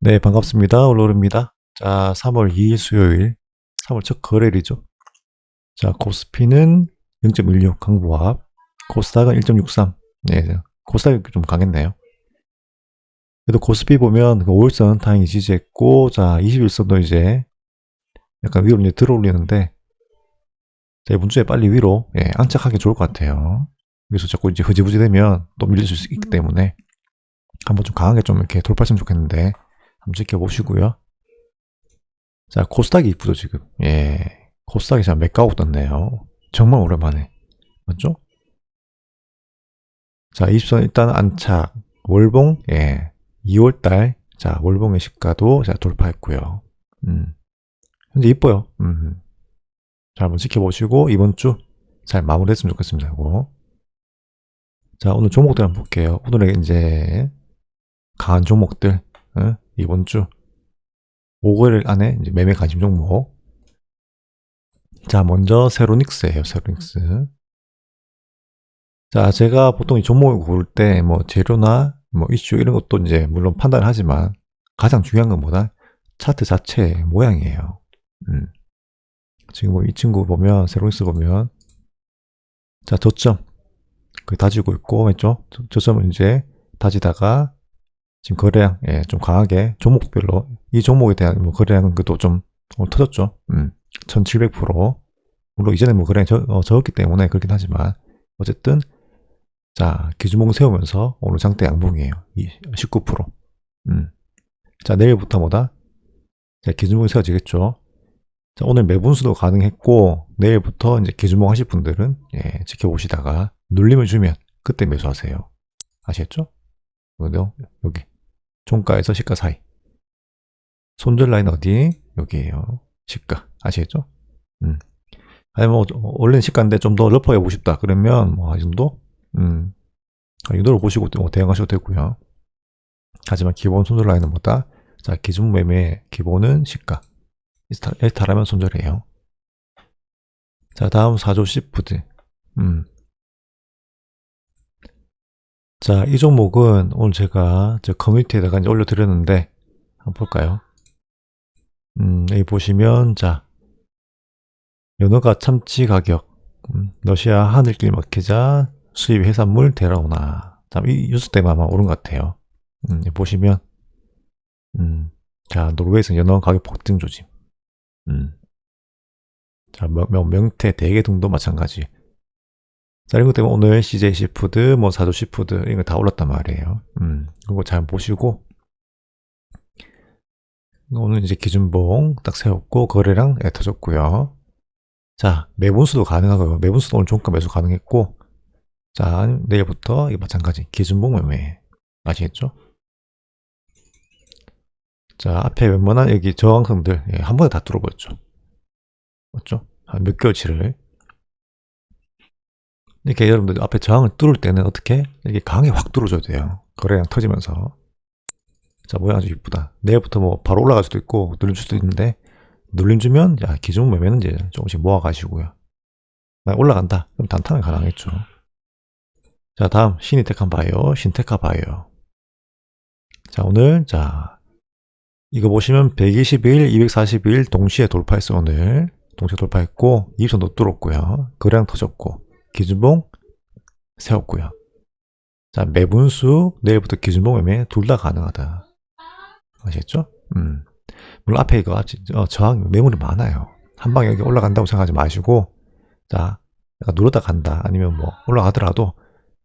네, 반갑습니다. 올로르입니다. 자, 3월 2일 수요일, 3월 첫 거래일이죠. 자, 코스피는 0.16 강보합, 코스닥은 1.63. 네, 코스닥이 좀 강했네요. 그래도 코스피 보면 그 5일선 다행히 지지했고, 자, 21선도 이제 약간 위로 이제 들어올리는데, 자, 이번 주에 빨리 위로, 예, 안착하기 좋을 것 같아요. 그래서 자꾸 이제 흐지부지 되면 또 밀릴 수 있기 때문에, 한번 좀 강하게 좀 이렇게 돌파했으면 좋겠는데, 한번 지켜보시고요. 자, 코스닥이 이쁘죠, 지금. 예. 코스닥이 참 맥가고 떴네요. 정말 오랜만에. 맞죠? 자, 20선 일단 안착. 월봉, 예. 2월달. 자, 월봉의 시가도 자, 돌파했고요. 음. 현재 이뻐요. 음. 자, 한번 지켜보시고, 이번 주 잘 마무리했으면 좋겠습니다. 이거. 자, 오늘 종목들 한번 볼게요. 오늘의 이제 강한 종목들. 어? 이번 주 5개월 안에 매매 관심 종목. 자, 먼저 세로닉스예요. 세로닉스. 자, 제가 보통 이 종목을 고를 때 뭐 재료나 뭐 이슈 이런 것도 이제 물론 판단을 하지만 가장 중요한 건 뭐다? 차트 자체의 모양이에요. 음. 지금 뭐 이 친구 보면 세로닉스 보면 자, 저점 그 다지고 있고 맞죠? 저, 저점은 이제 다지다가 지금 거래량 예, 좀 강하게 종목별로 이 종목에 대한 뭐 거래량은 그도 좀 어, 터졌죠. 음, 1,700% 물론 이전에 뭐 거래량이 적, 어, 적었기 때문에 그렇긴 하지만 어쨌든 자 기준목 세우면서 오늘 장대 양봉이에요. 이 19%. 음. 자 내일부터 뭐다? 자 기준목이 세워지겠죠. 자 오늘 매분수도 가능했고 내일부터 이제 기준목 하실 분들은 예, 지켜보시다가 눌림을 주면 그때 매수하세요. 아시겠죠? 어디요? 여기. 종가에서 시가 사이. 손절 라인 어디? 여기에요. 시가. 아시겠죠? 음. 아니, 뭐, 원래는 시가인데 좀더 넓어 해보고 싶다. 그러면, 뭐, 이 정도? 음. 이 정도로 보시고 뭐 대응하셔도 되고요. 하지만 기본 손절 라인은 뭐다? 자, 기준 매매 기본은 시가. 일탈하면 손절이에요. 자, 다음 4조 시푸드. 음. 자, 이 종목은 오늘 제가 저 커뮤니티에다가 이제 올려드렸는데, 한번 볼까요? 음, 여기 보시면, 자, 연어가 참치 가격, 음, 러시아 하늘길 막히자 수입 해산물 대라오나. 자, 이 뉴스 때문에 아마 오른 것 같아요. 음, 보시면, 음, 자, 노르웨이에서 연어 가격 폭등 조짐. 음. 자, 명, 명태 대게 등도 마찬가지. 자, 것 때문에 오늘 CJ 시푸드, 뭐 사조 시푸드, 이런 거 다 올랐단 말이에요. 음, 이거 잘 보시고, 오늘 이제 기준봉 딱 세웠고, 거래량 예, 터졌고요. 자, 매분수도 가능하고요. 매분수도 오늘 종가 매수 가능했고, 자, 내일부터 이거 마찬가지. 기준봉 매매. 아시겠죠? 자, 앞에 웬만한 여기 저항선들, 예, 한 번에 다 뚫어버렸죠. 맞죠? 한 몇 개월치를. 이렇게 여러분들 앞에 저항을 뚫을 때는 어떻게 이렇게 강하게 확 뚫어줘야 돼요. 거래량 터지면서. 자, 모양 아주 이쁘다. 내일부터 뭐 바로 올라갈 수도 있고 눌릴 수도 있는데 눌림 주면 야 기준 매매는 이제 조금씩 모아가시고요. 만약 올라간다. 그럼 단타는 가능하겠죠. 자, 다음 신이테칸 바이오, 신테카 바이오. 자, 오늘 자 이거 보시면 121, 241 동시에 돌파했어 오늘. 동시에 돌파했고 2선도 뚫었고요. 거래량 터졌고 기준봉 세웠고요. 자, 매분수 내일부터 기준봉 매매 둘 다 가능하다. 아시겠죠? 음. 물론 앞에 이거 어, 저항 매물이 많아요. 한 방에 여기 올라간다고 생각하지 마시고, 자, 누르다 간다. 아니면 뭐 올라가더라도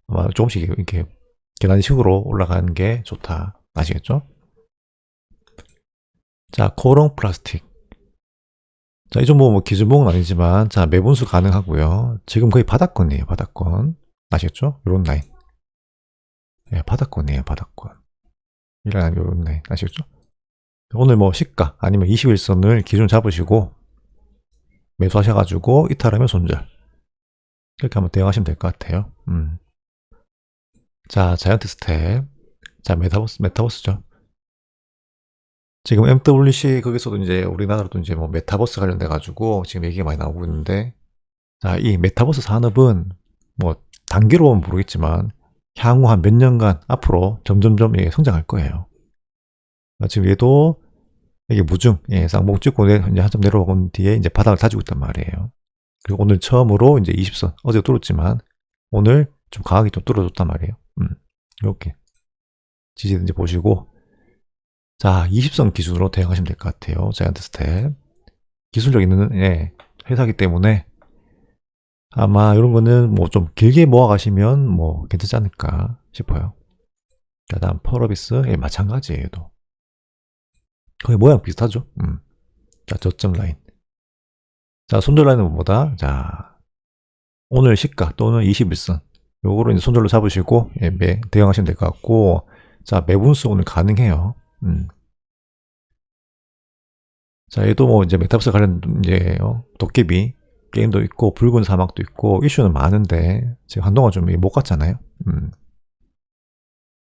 아마 조금씩 이렇게 계단식으로 올라가는 게 좋다. 아시겠죠? 자, 코롱 플라스틱. 자, 이 정도 뭐 기준봉은 아니지만, 자, 매분수 가능하고요. 지금 거의 바닥권이에요, 바닥권. 아시겠죠? 요런 라인. 예, 바닥권이에요, 바닥권. 이 라인, 요런 라인. 아시겠죠? 오늘 뭐 시가 아니면 21선을 기준 잡으시고, 매수하셔가지고, 이탈하면 손절. 이렇게 한번 대응하시면 될 것 같아요. 음. 자, 자이언트 스텝. 자, 메타버스, 메타버스죠. 지금 MWC 거기서도 이제 우리나라도 이제 뭐 메타버스 관련돼 가지고 지금 얘기가 많이 나오고 있는데 자, 이 메타버스 산업은 뭐 단기로는 모르겠지만 향후 한 몇 년간 앞으로 점점점 예, 성장할 거예요. 아, 지금 얘도 이게 무중, 예, 쌍봉 찍고 내, 이제 한참 내려온 뒤에 이제 바닥을 다지고 있단 말이에요. 그리고 오늘 처음으로 이제 20선, 어제 뚫었지만 오늘 좀 강하게 좀 뚫어줬단 말이에요. 음, 이렇게 지지든지 보시고 자, 20선 기준으로 대응하시면 될 것 같아요. 자이언트 스텝. 기술적인 예, 회사기 때문에 아마 이런 거는 뭐 좀 길게 모아 가시면 뭐 괜찮지 않을까 싶어요. 자, 다음 펄어비스. 예, 마찬가지예요, 도 거의 모양 비슷하죠? 음. 자, 저점 라인. 자, 손절 라인은 뭐다? 자, 오늘 시가 또는 21선. 요거로 이제 손절로 잡으시고, 예, 매, 대응하시면 될 것 같고, 자, 매분수 오늘 가능해요. 음. 자, 얘도 뭐 이제 메타버스 관련 이제 어, 도깨비 게임도 있고 붉은 사막도 있고 이슈는 많은데 지금 한동안 좀 못 갔잖아요. 음.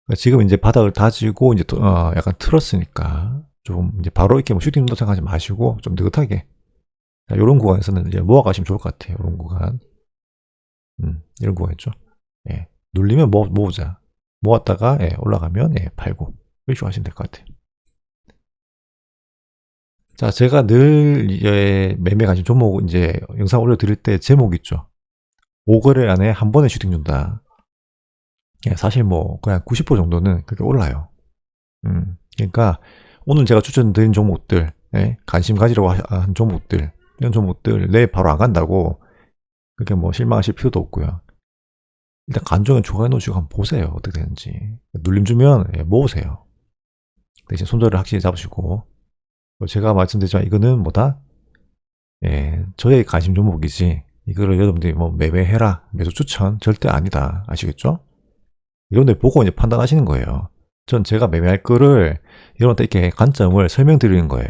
그러니까 지금 이제 바닥을 다지고 이제 어, 약간 틀었으니까 좀 이제 바로 이렇게 뭐 슈팅 도 생각하지 마시고 좀 느긋하게 자, 이런 구간에서는 이제 모아 가시면 좋을 것 같아요. 이런 구간. 음, 이런 구간 있죠. 예. 눌리면 모, 모으자. 모았다가 예, 올라가면 예, 팔고 이렇게 하시면 될 것 같아요. 자, 제가 늘 매매 관심 종목 이제 영상 올려드릴 때 제목 있죠. 5거래 안에 한 번에 슈팅 준다. 예, 사실 뭐 그냥 90% 정도는 그렇게 올라요. 음, 그러니까 오늘 제가 추천드린 종목들, 예, 관심 가지려고 한 종목들, 이런 종목들 내 바로 안 간다고 그렇게 뭐 실망하실 필요도 없고요. 일단 간종에 좋아해 놓으시고 한번 보세요. 어떻게 되는지. 눌림 주면 예, 모으세요. 대신 손절을 확실히 잡으시고 뭐 제가 말씀드리지만 이거는 뭐다? 예, 저의 관심 종목이지 이거를 여러분들이 뭐 매매해라 매수 추천 절대 아니다 아시겠죠? 이런데 보고 이제 판단하시는 거예요. 전 제가 매매할 거를 여러분한테 이렇게 관점을 설명드리는 거예요.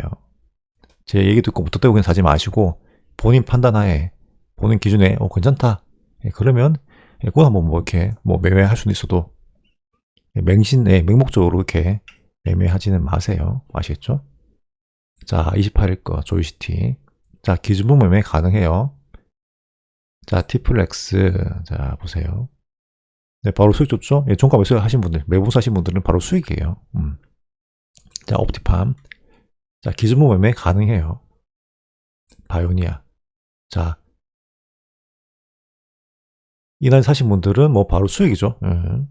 제 얘기 듣고 무턱대고 그냥 사지 마시고 본인 판단하에 본인 기준에 어 괜찮다. 예, 그러면 예, 그거 한번 뭐 이렇게 뭐 매매할 수는 있어도 맹신에 맹목적으로 이렇게 매매하지는 마세요. 아시겠죠? 자, 28일 거 조이시티. 자, 기준분 매매 가능해요. 자, 티플렉스. 자, 보세요. 네, 바로 수익 좋죠? 예, 종가 매수 하신 분들, 매부 사신 분들은 바로 수익이에요. 음. 자, 옵티팜. 자, 기준분 매매 가능해요. 바이오니아. 자, 이날 사신 분들은 뭐 바로 수익이죠. 음.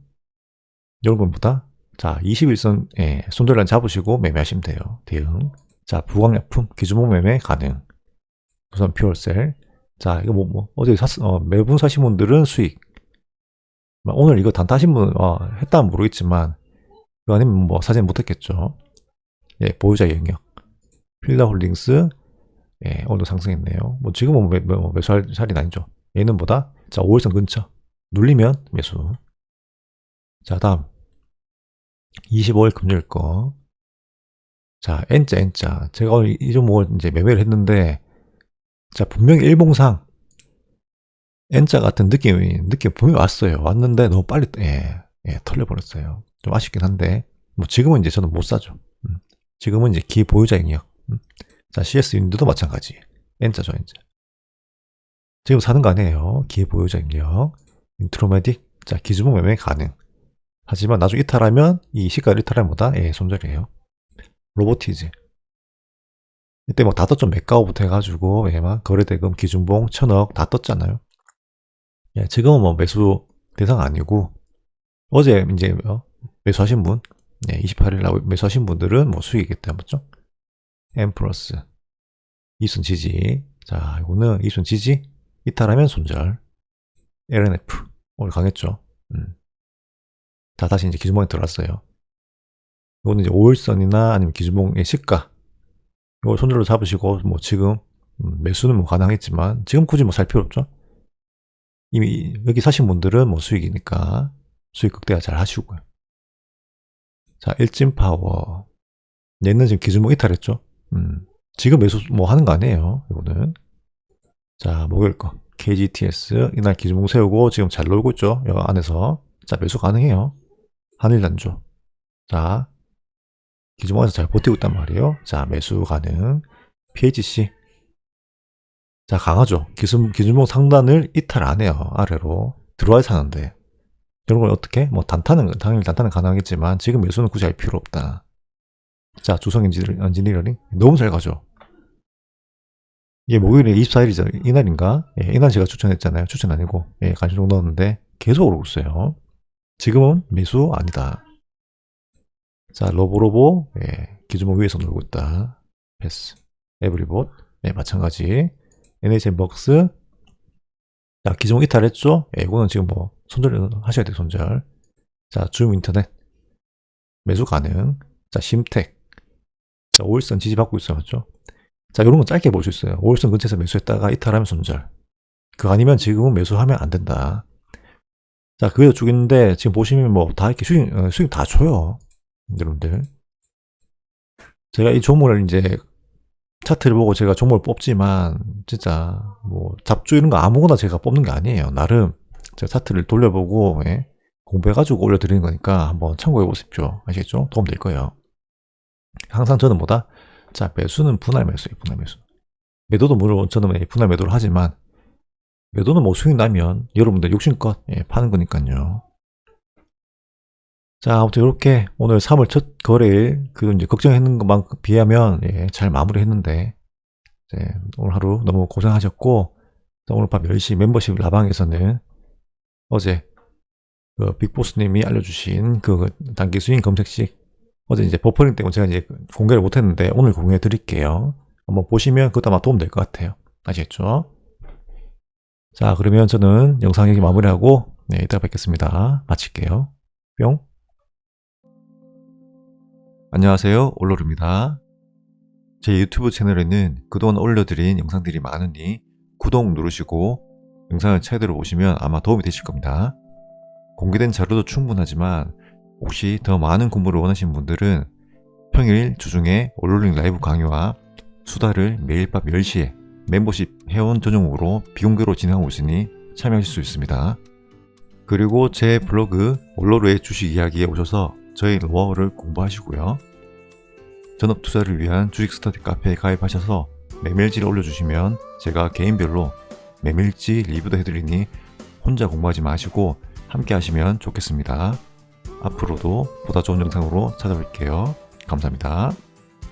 여러분보다 자, 21선 예, 손절란 잡으시고 매매하시면 돼요. 대응. 자, 부광약품 기준목 매매 가능. 우선 퓨어셀. 자, 이거 뭐, 뭐, 어제 샀, 어, 매분 사신 분들은 수익. 오늘 이거 단타신 분, 어, 했다면 모르겠지만, 이거 아니면 뭐 사진 못했겠죠. 예, 보유자 영역. 필라 홀딩스, 예, 오늘도 상승했네요. 뭐 지금은 뭐 매, 뭐 매수할 자리는 아니죠. 얘는 보다, 자, 5일선 근처. 눌리면 매수. 자, 다음. 25일 금요일 거. 자, N자, N자. 제가 이 종목을 이제 매매를 했는데, 자, 분명히 일봉상 N자 같은 느낌이, 느낌 분명히 왔어요. 왔는데 너무 빨리, 예, 예, 털려버렸어요. 좀 아쉽긴 한데, 뭐 지금은 이제 저는 못 사죠. 음. 지금은 이제 기 보유자 영역. 음. 자, CS 인도도 마찬가지. N자죠, N자. 지금 사는 거 아니에요. 기보유자 영역. 인트로메딕. 자, 기준목 매매 가능. 하지만 나중에 이탈하면 이 시가를 이탈하면 뭐다? 예, 손절이에요. 로보티즈. 이때 뭐다 떴죠. 맥가오부터 해가지고, 예, 막 거래대금, 기준봉, 천억 다 떴잖아요. 예, 지금은 뭐 매수 대상 아니고, 어제 이제 어, 매수하신 분, 예, 28일 날 매수하신 분들은 뭐 수익이겠다, 맞죠? M 플러스. 이순 지지. 자, 이거는 이순 지지. 이탈하면 손절. LNF. 오늘 강했죠. 음. 자, 다시 이제 기준봉에 들어왔어요. 이거는 이제 5일선이나 아니면 기준봉의 시가 이걸 손절로 잡으시고 뭐 지금 음, 매수는 뭐 가능했지만 지금 굳이 뭐 살 필요 없죠. 이미 여기 사신 분들은 뭐 수익이니까 수익 극대화 잘 하시고요. 자, 일진 파워. 얘는 지금 기준봉 이탈했죠. 음, 지금 매수 뭐 하는 거 아니에요. 이거는. 자, 목요일 거. KGTS 이날 기준봉 세우고 지금 잘 놀고 있죠. 여 안에서. 자, 매수 가능해요. 한일단조. 자, 기준봉에서 잘 버티고 있단 말이에요. 자, 매수 가능. PHC. 자, 강하죠. 기준, 기준봉 상단을 이탈 안 해요. 아래로. 들어와야 사는데. 걸 어떻게? 뭐, 단타는, 당연히 단타는 가능하겠지만, 지금 매수는 굳이 할 필요 없다. 자, 엔지니- 엔지니어링. 너무 잘 가죠. 이게 목요일에 24일이죠. 이날인가? 예, 이날 제가 추천했잖아요. 추천 아니고, 예, 간식 넣었는데, 계속 오르고 있어요. 지금은 매수 아니다. 자, 로보로보, 예, 기준목 위에서 놀고 있다. 패스. 에브리봇, 예, 마찬가지. NHN벅스, 자, 기존 이탈했죠? 예, 이거는 지금 뭐, 손절 하셔야 돼요, 손절. 자, 줌 인터넷. 매수 가능. 자, 심텍. 자, 5일선 지지받고 있어요, 맞죠? 자, 이런 건 짧게 볼 수 있어요. 5일선 근처에서 매수했다가 이탈하면 손절. 그거 아니면 지금은 매수하면 안 된다. 자, 그게 죽이는데, 지금 보시면 뭐, 다 이렇게 수익, 어, 수익 다 줘요. 여러분들. 제가 이 종목을 이제, 차트를 보고 제가 종목을 뽑지만, 진짜, 뭐, 잡주 이런 거 아무거나 제가 뽑는 게 아니에요. 나름, 제가 차트를 돌려보고, 예, 공부해가지고 올려드리는 거니까 한번 참고해 보십시오. 아시겠죠? 도움 될 거예요. 항상 저는 뭐다? 자, 매수는 분할 매수예요, 분할 매수. 매도도 물론 저는 예, 분할 매도를 하지만, 매도는 뭐 수익 나면 여러분들 욕심껏 예, 파는 거니까요. 자, 아무튼 이렇게 오늘 3월 첫 거래일 그 이제 걱정했는 것만큼 비하면 예, 잘 마무리했는데 이제 오늘 하루 너무 고생하셨고 또 오늘 밤 10시 멤버십 라방에서는 어제 그 빅보스님이 알려주신 그 단기 수익 검색식 어제 이제 버퍼링 때문에 제가 이제 공개를 못했는데 오늘 공유해 드릴게요. 한번 보시면 그것도 아마 도움 될 것 같아요. 아시겠죠? 자, 그러면 저는 영상 여기 마무리하고, 네, 이따 뵙겠습니다. 마칠게요. 뿅. 안녕하세요. 올로르입니다. 제 유튜브 채널에는 그동안 올려드린 영상들이 많으니 구독 누르시고 영상을 최대로 보시면 아마 도움이 되실 겁니다. 공개된 자료도 충분하지만 혹시 더 많은 공부를 원하시는 분들은 평일 주중에 올로링 라이브 강의와 수다를 매일 밤 10시에 멤버십 회원 전용으로 비공개로 진행하고 있으니 참여하실 수 있습니다. 그리고 제 블로그 올로르의 주식 이야기에 오셔서 저희 노하우를 공부하시고요. 전업 투자를 위한 주식 스터디 카페에 가입하셔서 메밀지를 올려주시면 제가 개인별로 메밀지 리뷰도 해드리니 혼자 공부하지 마시고 함께 하시면 좋겠습니다. 앞으로도 보다 좋은 영상으로 찾아뵐게요. 감사합니다.